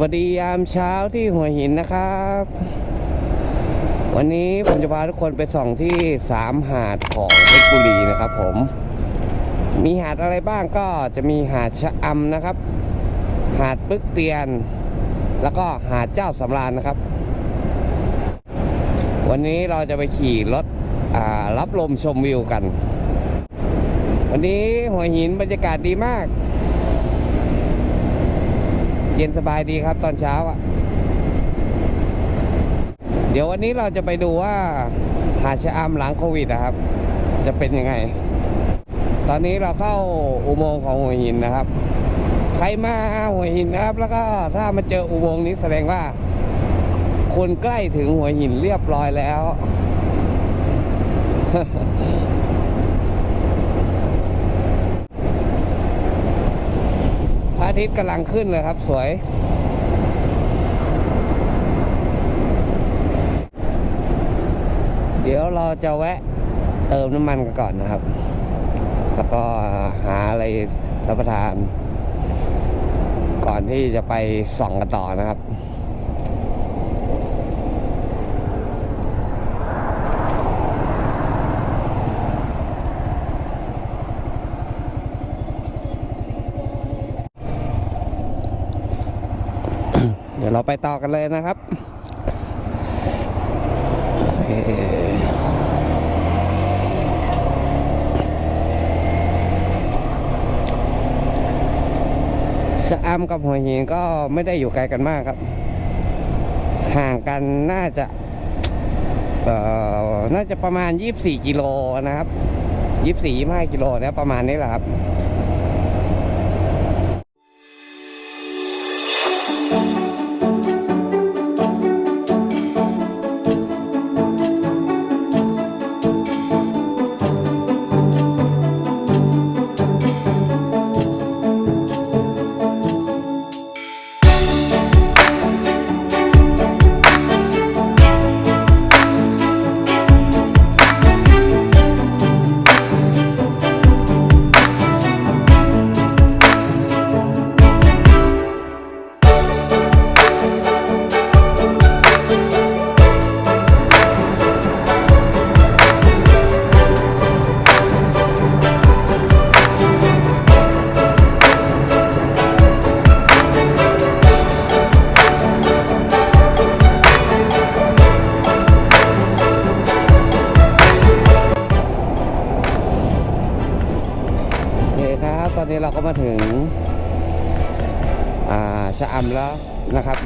วัสดียามเช้าที่หัวหินนะครับ วันนี้ผมจะพาทุกคนไปส่องที่สามหาดของเพชรบุรีนะครับผม มีหาดอะไรบ้างก็จะมีหาดชะอำนะครับ หาดปึกเตียน แล้วก็หาดเจ้าสำราญนะครับ วันนี้เราจะไปขี่รถรับลมชมวิวกัน วันนี้หัวหินบรรยากาศดีมาก เย็นสบายดีครับตอนเช้าอะ่ะ เดี๋ยววันนี้เราจะไปดูว่าหาดชะอำหลังโควิดนะครับ จะเป็นยังไง ตอนนี้เราเข้าอุโมงค์ของหัวหินนะครับ ใครมาหัวหินนะครับ แล้วก็ถ้ามาเจออุโมงค์นี้แสดงว่าคนใกล้ถึงหัวหินเรียบร้อยแล้ว พระอา ทิตย์กำลังขึ้นเลยครับ สวย เดี๋ยวเราจะแวะเติมน้ำมันกันก่อนนะครับ แล้วก็หาอะไรรับประทาน ก่อนที่จะไปส่องกันต่อนะครับ เดี๋ยวเรา ไปต่อกันเลยนะครับเคชะอำกับหัวหินก็ไม่ได้อยู่ไกลกันมากครับ ห่างกันน่าจะน่าจะประมาณ 24 กิโลนะครับ 24 25 กิโลนี่ยประมาณนี้แหละครับ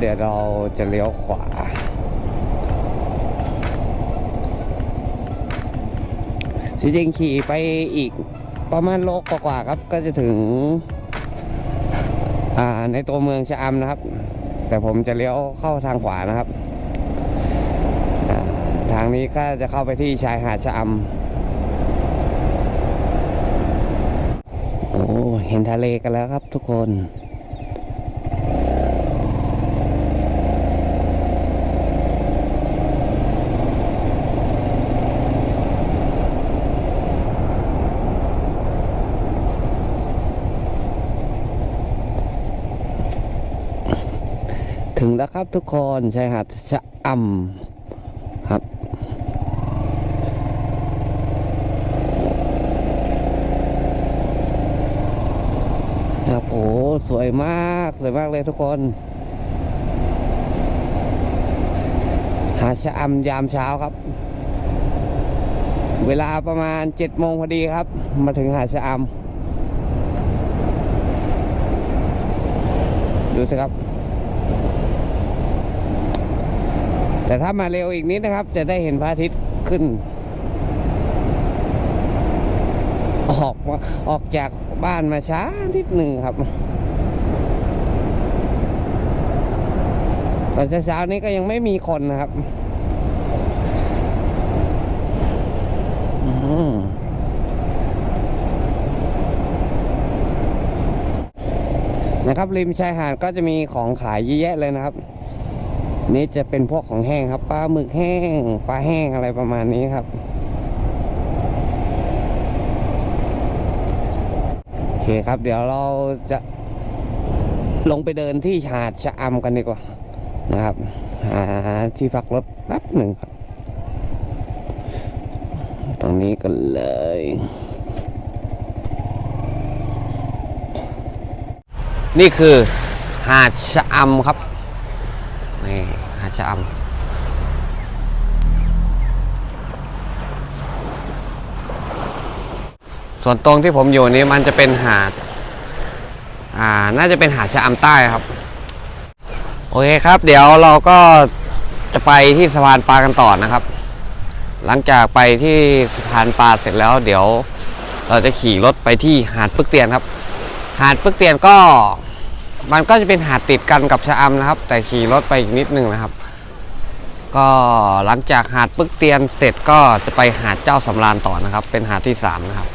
เดี๋ยวเราจะเลี้ยวขวา จริงๆขี่ไปอีกประมาณโลกกว่าๆครับ ก็จะถึง อ่าในตัวเมืองชะอำนะครับ แต่ผมจะเลี้ยวเข้าทางขวานะครับ ทางนี้ก็จะเข้าไปที่ชายหาดชะอำโอ้เห็นทะเลกันแล้วครับทุกคน ถึงแล้วครับทุกคนชายหาดชะอำครับ ครับโอ้สวยมากสวยมากเลยทุกคน หาดชะอำยามเช้าครับ เวลาประมาณเจ็ดโมงพอดีครับ มาถึงหาดชะอำดูสิครับ แต่ถ้ามาเร็วอีกนิดนะครับ จะได้เห็นพระอาทิตย์ขึ้น ออกมาออกจากบ้านมาช้านิดหนึ่งครับตอนเช้าๆนี้ก็ยังไม่มีคนนะครับนะครับริมชายหาดก็จะมีของขายเยอะแยะเลยนะครับ นี่จะเป็นพวกของแห้งครับปลาหมึกแห้งปลาแห้งอะไรประมาณนี้ครับโอเคครับ เดี๋ยวเราจะลงไปเดินที่หาดชะอำกันดีกว่านะครับหาที่พักรถแป๊บหนึ่งครับ ตรงนี้กันเลยนี่คือหาดชะอำครับ ชะอำส่วนตรงที่ผมอยู่นี้มันจะเป็นหาด อ่า น่าจะเป็นหาดชะอำใต้ครับ โอเคครับ เดี๋ยวเราก็จะไปที่สะพานปลากันต่อนะครับ หลังจากไปที่สะพานปลาเสร็จแล้ว เดี๋ยวเราจะขี่รถไปที่หาดปึกเตียนครับ หาดปึกเตียนก็ มันก็จะเป็นหาดติดกันกับชะอำนะครับ แต่ขี่รถไปอีกนิดนึงนะครับ ก็หลังจากหาดปึกเตียนเสร็จก็จะไปหาดเจ้าสำราญต่อนะครับ เป็นหาดที่สามนะครับ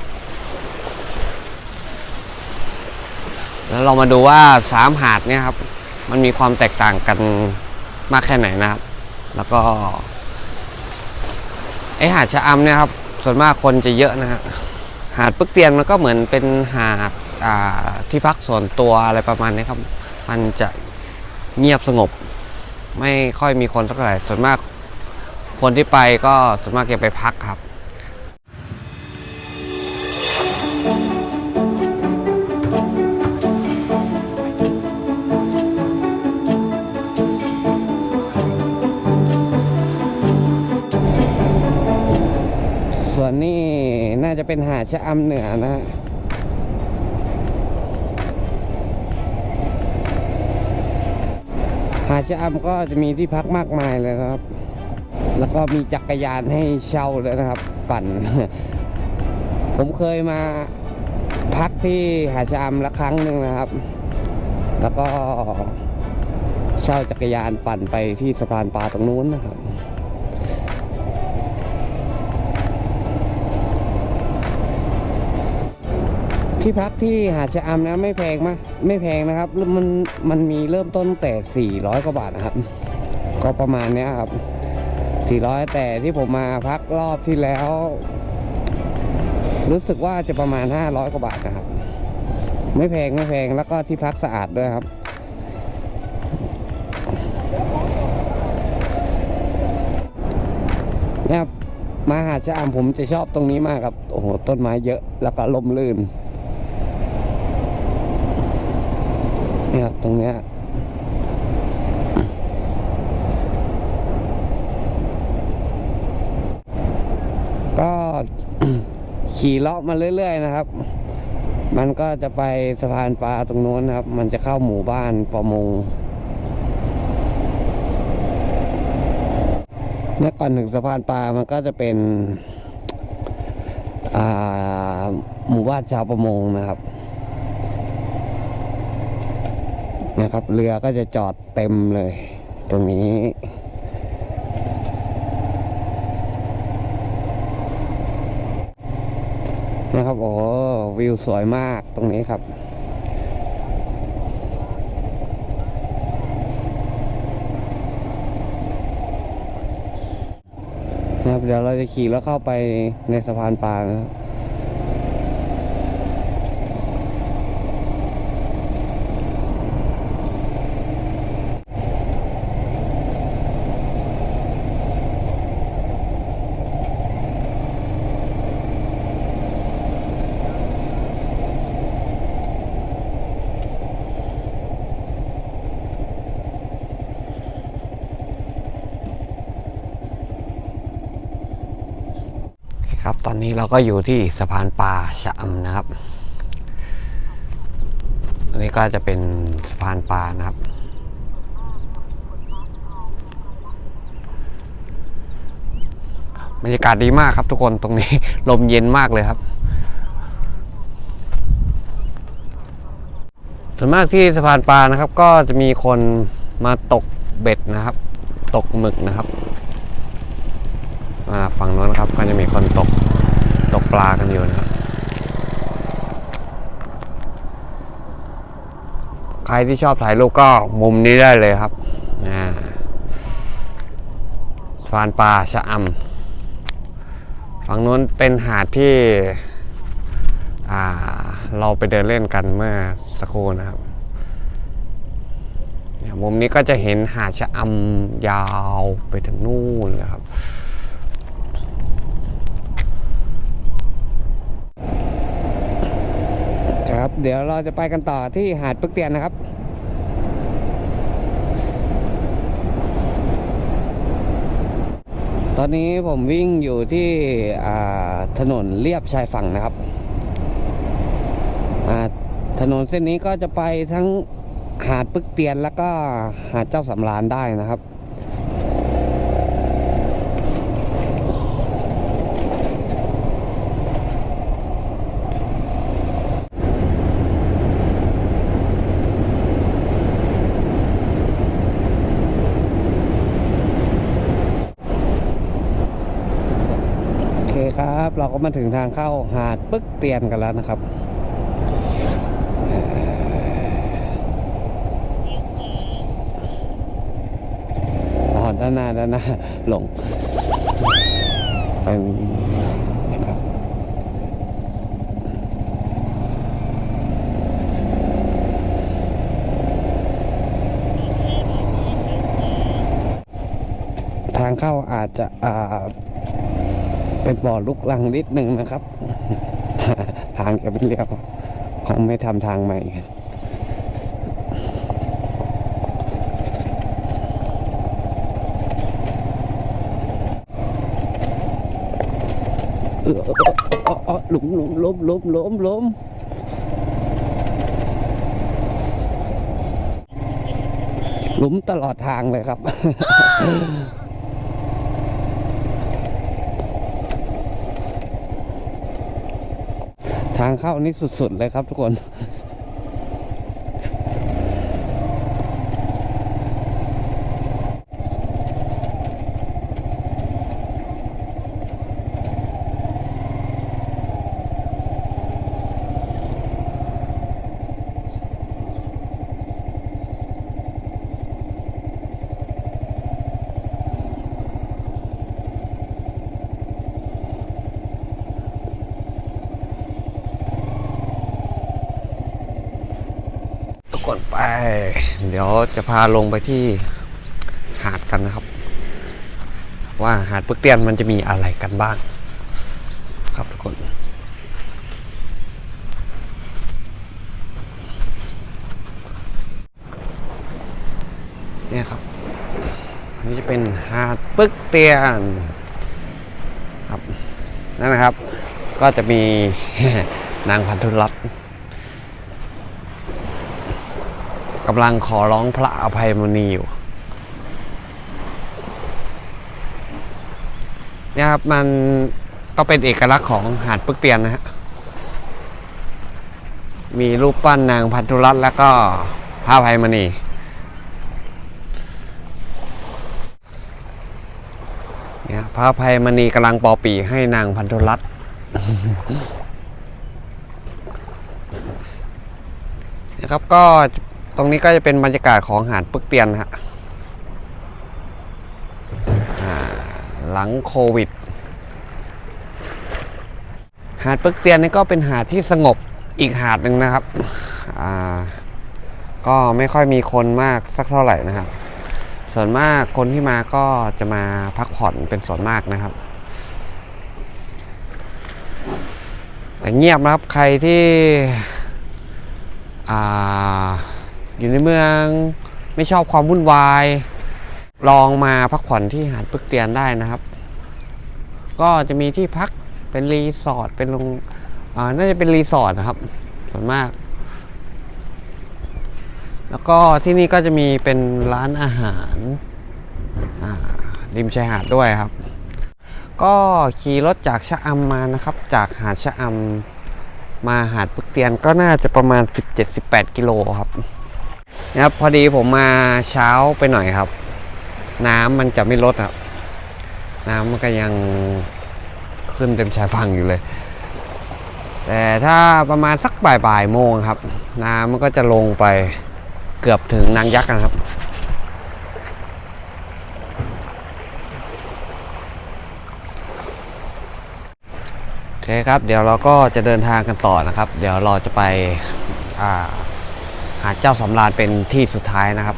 แล้วเรามาดูว่าสามหาดเนี่ยครับมันมีความแตกต่างกันมากแค่ไหนนะครับ แล้วก็ไอหาดชะอำเนี่ยครับส่วนมากคนจะเยอะนะฮะหาดปึกเตียนมันก็เหมือนเป็นหาด ที่พักส่วนตัวอะไรประมาณนี้ครับ มันจะเงียบสงบ ไม่ค่อยมีคนสักเท่าไหร่ส่วนมากคนที่ไปก็ส่วนมากจะไปพักครับส่วนนี้น่าจะเป็นหาดชะอำเหนือนะฮะาชะอำก็จะมีที่พักมากมายเลยนะครับ แล้วก็มีจักรยานให้เช่าเลยนะครับ ปั่น ผมเคยมาพักที่หาชะอำละครั้งหนึ่งนะครับ แล้วก็เช่าจักรยานปั่นไปที่สะพานปลาตรงนู้นนะครับ ที่พักที่หาดชะอำนะไม่แพงมากไม่แพงนะครับ มันมันมีเริ่มต้นแต่ 400 กว่าบาทนะครับ ก็ประมาณเนี้ยครับ 400 แต่ที่ผมมาพักรอบที่แล้ว รู้สึกว่าจะประมาณ 500 กว่าบาทนะครับ ไม่แพงไม่แพงแล้วก็ที่พักสะอาดด้วยครับเนี่ยครับมาหาดชะอำผมจะชอบตรงนี้มากครับ โอ้โห ต้นไม้เยอะแล้วก็ลมลื่น นี่ครับตรงเนี้ยก็ขี่เลาะมาเรื่อย ๆ นะครับ มันก็จะไปสะพานปลาตรงโน้นนะครับ มันจะเข้าหมู่บ้านประมงเนี่ยก่อนถึงสะพานปลา มันก็จะเป็นหมู่บ้านชาวประมงนะครับ นะครับ เรือก็จะจอดเต็มเลย ตรงนี้นะครับโอ้วิวสวยมากตรงนี้ครับ นะครับ เดี๋ยวเราจะขี่แล้วเข้าไปในสะพานปลานะครับ ตอนนี้ เราก็อยู่ที่สะพานปลาชะอำนะครับ อันนี้ก็จะเป็นสะพานปลานะครับ บรรยากาศดีมากครับทุกคนตรงนี้ ลมเย็นมากเลยครับ ส่วนมากที่สะพานปลานะครับ ก็จะมีคนมาตกเบ็ดนะครับ ตกหมึกนะครับฝั่งโน้นครับก็จะมีคนตก ตกปลากันอยู่นะครับใครที่ชอบถ่ายรูปก็มุมนี้ได้เลยครับอ่าสะพานปลาชะอำฝั่งโน้นเป็นหาดที่เราไปเดินเล่นกันเมื่อสักครู่นะครับเนี่ยมุมนี้ก็จะเห็นหาดชะอำยาวไปถึงนู่นเลยครับ ครับ เดี๋ยวเราจะไปกันต่อที่หาดปึกเตียนนะครับตอนนี้ผมวิ่งอยู่ที่ถนนเลียบชายฝั่งนะครับ ถนนเส้นนี้ก็จะไปทั้งหาดปึกเตียนแล้วก็หาดเจ้าสำราญได้นะครับ โอเคครับ เรา ก็มาถึงทางเข้าหาดปึ๊กเตียนกันแล้วนะครับอ๋อด้านหน้าด้านหน้าหลงไปนะครับทางเข้าอาจจะอ่า เป็นบ่อลุกลังนิดหนึ่งนะครับ ทางจะเป็นเรียวคงไม่ทำทางใหม่หลุมหลุมล้มล้มล้มล้มหลุมตลอดทางเลยครับ ทางเข้านี่สุดๆเลยครับทุกคน ไปเดี๋ยวจะพาลงไปที่หาดกันนะครับ ว่าหาดปึกเตียนมันจะมีอะไรกันบ้าง ครับทุกคน เนี่ยครับอันนี้จะเป็นหาดปึกเตียนครับนั่นนะครับ ก็จะมีนางพันธุรัตน์ กำลังขอร้องพระอภัยมณีอยู่เนี่ยครับมันก็เป็นเอกลักษณ์ของหาดปึกเตียนนะฮะมีรูปปั้นนางพันธุรัตน์แล้วก็พระอภัยมณีเนี่ยพระอภัยมณีกำลังปอปีให้นางพันธุรัตน์นะครับก็ ตรงนี้ก็จะเป็นบรรยากาศของหาดปึกเตียนนะฮะหลังโควิด หาดปึกเตียนนี่ก็เป็นหาดที่สงบอีกหาดหนึ่งนะครับ ก็ไม่ค่อยมีคนมากสักเท่าไหร่นะครับ ส่วนมากคนที่มาก็จะมาพักผ่อนเป็นส่วนมากนะครับ แต่เงียบนะครับใครที่อ่า อยู่ในเมืองไม่ชอบความวุ่นวาย ลองมาพักผ่อนที่หาดปึกเตียนได้นะครับ ก็จะมีที่พักเป็นรีสอร์ทเป็นโรงน่าจะเป็นรีสอร์ทนะครับ ส่วนมาก แล้วก็ที่นี่ก็จะมีเป็นร้านอาหารริมชายหาดด้วยครับ ก็ขี่รถจากชะอำมานะครับ จากหาดชะอำมาหาดปึกเตียนก็น่าจะประมาณ 17-18 กิโลครับ นะครับพอดีผมมาเช้าไปหน่อยครับ น้ำมันจะไม่ลดครับ น้ำมันก็ยังขึ้นเต็มชายฝั่งอยู่เลย แต่ถ้าประมาณสักบ่ายๆโมงครับ น้ำมันก็จะลงไปเกือบถึงนางยักษ์นะครับโอเคครับ เดี๋ยวเราก็จะเดินทางกันต่อนะครับ เดี๋ยวเราจะไปอ่าาดเจ้าสำราญเป็นที่สุดท้ายนะครับ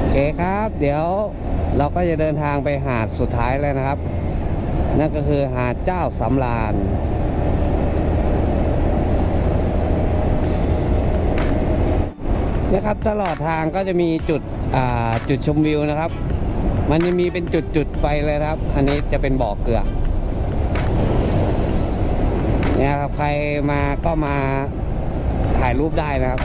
โอเคครับ เดี๋ยวเราก็จะเดินทางไปหาดสุดท้ายแล้วนะครับ นั่นก็คือหาดเจ้าสำราญนะครับตลอดทางก็จะมีจุดจุดชมวิวนะครับ มันจะมีเป็นจุดๆไปเลยครับ อันนี้จะเป็นบ่อเกลือเนี่ยครับใครมาก็มาถ่ายรูปได้นะครับ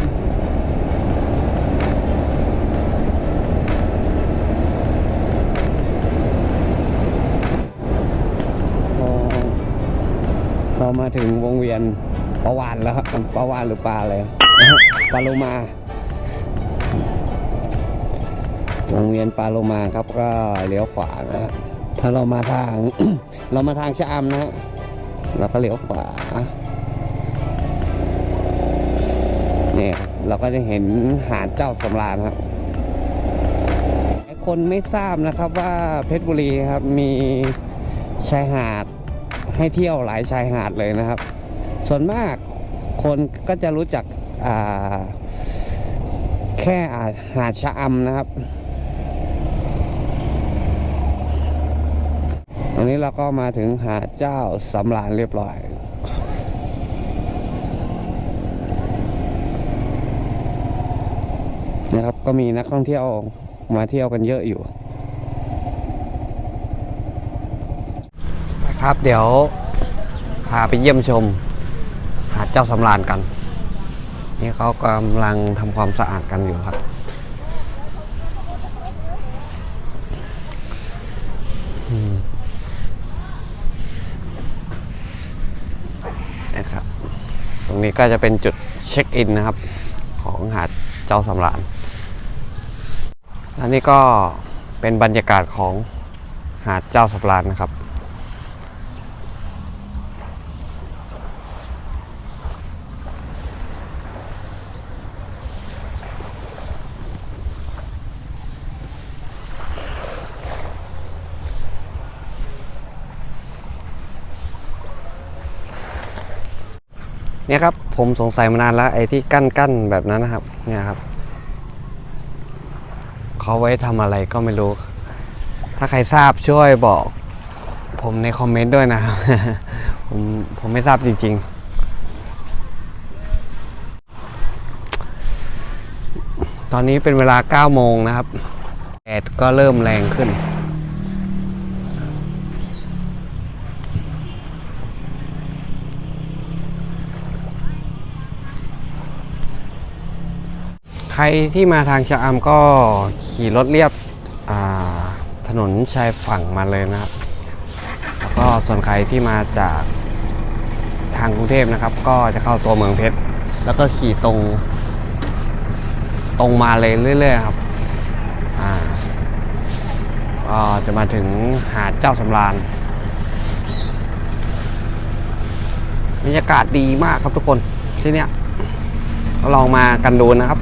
เรามาถึงวงเวียนปลาวานแล้วครับปลาวานหรือปลาอะไรปลาโลมา วงเวียนปลาโลมาครับก็เลี้ยวขวานะฮะถ้าเรามาทาง เรามาทางชะอำนะฮะเราก็เลี้ยวขวาเนี่ยครับเราก็จะเห็นหาดเจ้าสำราญครับคนไม่ทราบนะครับว่าเพชรบุรีครับมีชายหาดให้เที่ยวหลายชายหาดเลยนะครับ ส่วนมากคนก็จะรู้จักแค่หาดชะอำนะครับ ตอ นี้เราก็มาถึงหาดเจ้าสำราญเรียบร้อย นะครับก็มีนักท่องเที่ยวมาเที่ยวกันเยอะอยู่นะครับเดี๋ยวพาไปเยี่ยมชม หาดเจ้าสำราญกัน นี่เขากำลังทำความสะอาดกันอยู่ครับ ต รงนี้ก็จะเป็นจุดเช็คอินนะครับ ของหาดเจ้าสำราญและนี่ก็เป็นบรรยากาศของหาดเจ้าสำราญนะครับ ครับ ผมสงสัยมานานแล้วไอ้ที่กั้นกั้นๆแบบนั้นนะครับ เนี่ยครับเขาไว้ทำอะไรก็ไม่รู้ ถ้าใครทราบช่วยบอก ผมในคอมเมนต์ด้วยนะครับ ผมผมไม่ทราบจริง ๆตอนนี้เป็นเวลา 9 โมงนะครับ แดดก็เริ่มแรงขึ้น รที่มาทางชะอำก็ขี่รถเรียบถนนชายฝั่งมาเลยนะครับ แล้วก็ส่วนใครที่มาจากทางกรุงเทพนะครับ ก็จะเข้าตัวเมืองเพชร แล้วก็ขี่ตรง ตรงมาเลยเรื่อยๆครับก็จะมาถึงหาดเจ้าสำราญบรรยากาศดีมากครับทุกคนที่เนี้ยลองมากันดูนะครับ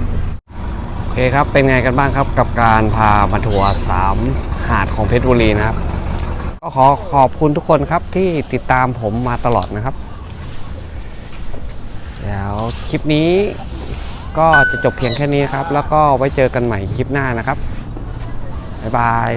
คครับ เป็นไงกันบ้างครับกับการพามาทัวร์สามหาดของเพชรบุรีนะครับ ก็ขอขอบคุณทุกคนครับที่ติดตามผมมาตลอดนะครับ แล้วคลิปนี้ก็จะจบเพียงแค่นี้ครับ แล้วก็ไว้เจอกันใหม่คลิปหน้านะครับ บ๊ายบาย